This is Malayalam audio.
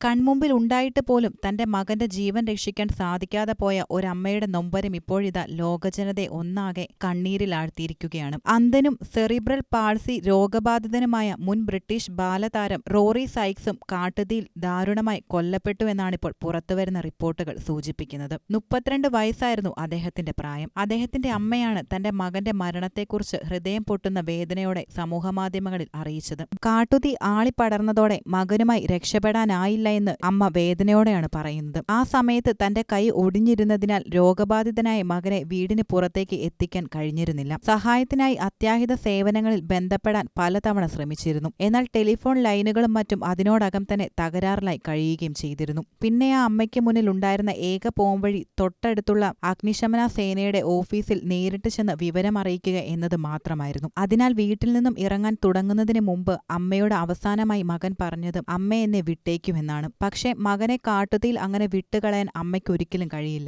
കൺമുമ്പിൽ ഉണ്ടായിട്ട് പോലും തന്റെ മകന്റെ ജീവൻ രക്ഷിക്കാൻ സാധിക്കാതെ പോയ ഒരമ്മയുടെ നൊമ്പരം ഇപ്പോഴിതാ ലോകജനതയെ ഒന്നാകെ കണ്ണീരിലാഴ്ത്തിയിരിക്കുകയാണ് അന്ധനും സെറിബ്രൽ പാൾസി രോഗബാധിതനുമായ മുൻ ബ്രിട്ടീഷ് ബാലതാരം റോറി സൈക്സും കാട്ടുതീയിൽ ദാരുണമായി കൊല്ലപ്പെട്ടുവെന്നാണിപ്പോൾ പുറത്തുവരുന്ന റിപ്പോർട്ടുകൾ സൂചിപ്പിക്കുന്നത്. മുപ്പത്തിരണ്ട് വയസ്സായിരുന്നു അദ്ദേഹത്തിന്റെ പ്രായം. അദ്ദേഹത്തിന്റെ അമ്മയാണ് തന്റെ മകന്റെ മരണത്തെക്കുറിച്ച് ഹൃദയം പൊട്ടുന്ന വേദനയോടെ സമൂഹമാധ്യമങ്ങളിൽ അറിയിച്ചത്. കാട്ടുതീ ആളിപ്പടർന്നതോടെ മകനുമായി രക്ഷപ്പെടാനായില്ല എന്ന് അമ്മ വേദനയോടെയാണ് പറയുന്നത്. ആ സമയത്ത് തന്റെ കൈ ഒടിഞ്ഞിരുന്നതിനാൽ രോഗബാധിതനായ മകനെ വീടിന് പുറത്തേക്ക് എത്തിക്കാൻ കഴിഞ്ഞിരുന്നില്ല. സഹായത്തിനായി അത്യാഹിത സേവനങ്ങളിൽ ബന്ധപ്പെടാൻ പലതവണ ശ്രമിച്ചിരുന്നു. എന്നാൽ ടെലിഫോൺ ലൈനുകളും മറ്റും അതിനോടകം തന്നെ തകരാറിലായി കഴിയുകയും ചെയ്തിരുന്നു. പിന്നെ ആ അമ്മയ്ക്ക് മുന്നിൽ ഉണ്ടായിരുന്ന ഏക പോംവഴി തൊട്ടടുത്തുള്ള അഗ്നിശമന സേനയുടെ ഓഫീസിൽ നേരിട്ട് ചെന്ന് വിവരം അറിയിക്കുക എന്നത് മാത്രമായിരുന്നു. അതിനാൽ വീട്ടിൽ നിന്നും ഇറങ്ങാൻ തുടങ്ങുന്നതിന് മുമ്പ് അമ്മയോട് അവസാനമായി മകൻ പറഞ്ഞത് അമ്മ എന്നെ വിട്ടേക്കുമെന്നാണ്. പക്ഷേ മകനെ കാട്ടുതീയിൽ അങ്ങനെ വിട്ടുകളയാൻ അമ്മയ്ക്കൊരിക്കലും കഴിയില്ല.